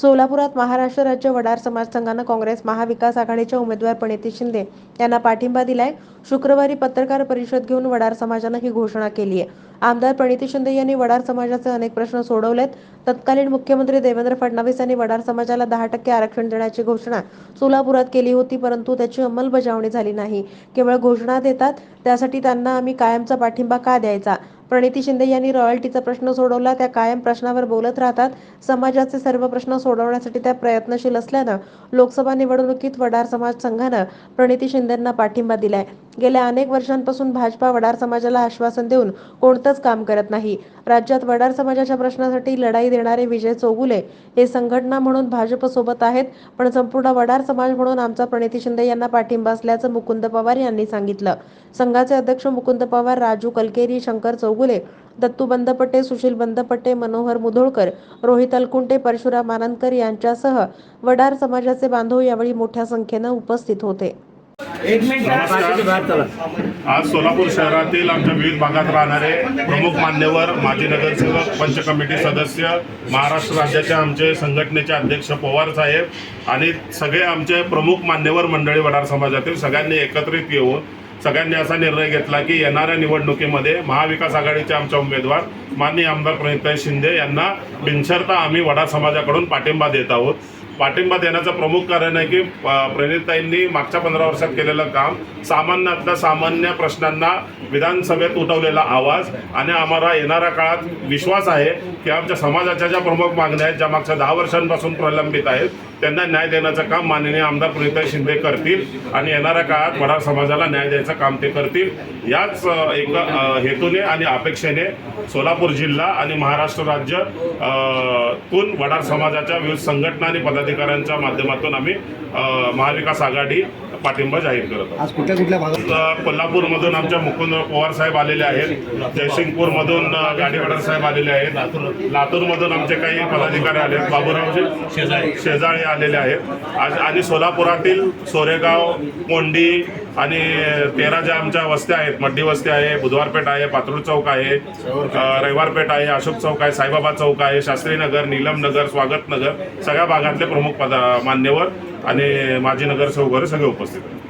सोलापुरात महाराष्ट्र राज्य वडार समाज संघानं काँग्रेस महाविकास आघाडीच्या उमेदवार प्रणिती शिंदे यांना पाठिंबा दिलाय. शुक्रवारी पत्रकार परिषद घेऊन वडार समाजानं ही घोषणा केली आहे. आमदार प्रणिती शिंदे यांनी वडार समाजाचे अनेक प्रश्न सोडवलेत. तत्कालीन मुख्यमंत्री देवेंद्र फडणवीस यांनी वडार समाजाला दहा टक्के आरक्षण देण्याची घोषणा सोलापुरात केली होती परंतु त्याची अंमलबजावणी झाली नाही. केवळ घोषणा देतात त्यासाठी त्यांना आम्ही कायमचा पाठिंबा का द्यायचा? प्रणिती शिंदे यांनी रॉयल्टीचा प्रश्न सोडवला. त्या कायम प्रश्नावर बोलत राहतात. समाजाचे सर्व प्रश्न सोडवण्यासाठी त्या प्रयत्नशील असल्यानं लोकसभा निवडणुकीत वडार समाज संघानं प्रणिती शिंदेंना पाठिंबा दिलाय. गेल्या अनेक वर्षांपासून भाजपा वडार समाजाला आश्वासन देऊन कोणतंच काम करत नाही. राज्यात वडार समाजाच्या प्रश्नासाठी लढाई देणारे विजय चौगुले हे संघटना म्हणून भाजपसोबत आहेत पण संपूर्ण वडार समाज म्हणून आमचा प्रणिती शिंदे यांना पाठिंबा असल्याचं मुकुंद पवार यांनी सांगितलं. संघाचे अध्यक्ष मुकुंद पवार राजू कलकेरी शंकर चौगुले दत्तू बंदपट्टे सुशील बंदपट्टे मनोहर मुधोळकर रोहित अलकुंटे परशुराम आनंदकर यांच्यासह वडार समाजाचे बांधव यावेळी मोठ्या संख्येनं उपस्थित होते. आज सोलापूर शहरातील आमच्या विविध भागात राहणारे प्रमुख मान्यवर माजी नगरसेवक पंच कमिटी सदस्य महाराष्ट्र राज्याच्या आमचे संघटनेचे अध्यक्ष पवार साहेब आणि सगळे आमचे प्रमुख मान्यवर मंडळी वडार समाजातील सगळ्यांनी एकत्रित येऊन सगळ्यांनी असा निर्णय घेतला की येणाऱ्या निवडणुकीमध्ये महाविकास आघाडीचे आमच्या उमेदवार माननीय आमदार प्रणिताई शिंदे यांना बिनशर्त आम्ही वडार समाजाकडून पाठिंबा देत आहोत. पाठिंबा देण्याचं प्रमुख कारण आहे की प्रणिताईंनी मागच्या पंधरा वर्षात केलेलं काम सामान्यातल्या सामान्य प्रश्नांना विधानसभेत उठवलेला आवाज आणि आम्हाला येणाऱ्या काळात विश्वास आहे की आमच्या समाजाच्या ज्या प्रमुख मागण्या आहेत ज्या मागच्या दहा वर्षांपासून प्रलंबित आहेत त्यांना न्याय देण्याचं काम माननीय आमदार प्रणिताई शिंदे करतील आणि येणाऱ्या काळात वडार समाजाला न्याय द्यायचं काम ते करतील. याच एक हेतूने आणि अपेक्षेने सोलापूर जिल्हा आणि महाराष्ट्र राज्य तून वडार समाजाच्या विविध संघटना आणि पदाधिकाऱ्यांच्या माध्यमातून आम्ही महाविकास आघाडी पाठिंबा जाहीर करत आहोत. आज कुठल्या कुठल्या भागात? कोल्हापूरमधून आमच्या मुकुंद पवार साहेब आलेले आहेत. जयसिंगपूरमधून गाडीवाडा साहेब आलेले आहेत. लातूरमधून आमचे काही पदाधिकारी आले आहेत बाबूराव शेजाळे शेजाळे आलेले आहेत. आज आणि सोलापुरातील सोरेगाव मोंडी आणि तेरा ज्या आमच्या वस्त्या आहेत मड्डी वस्ती आहे बुधवारपेठ आहे पात्रूड चौक आहे रविवारपेठ आहे अशोक चौक आहे साईबाबा चौक आहे शास्त्रीनगर नीलमनगर स्वागतनगर सगळ्या भागातले प्रमुख पदा मान्यवर आणि माजी नगरसेवक वगैरे सगळे उपस्थित आहेत.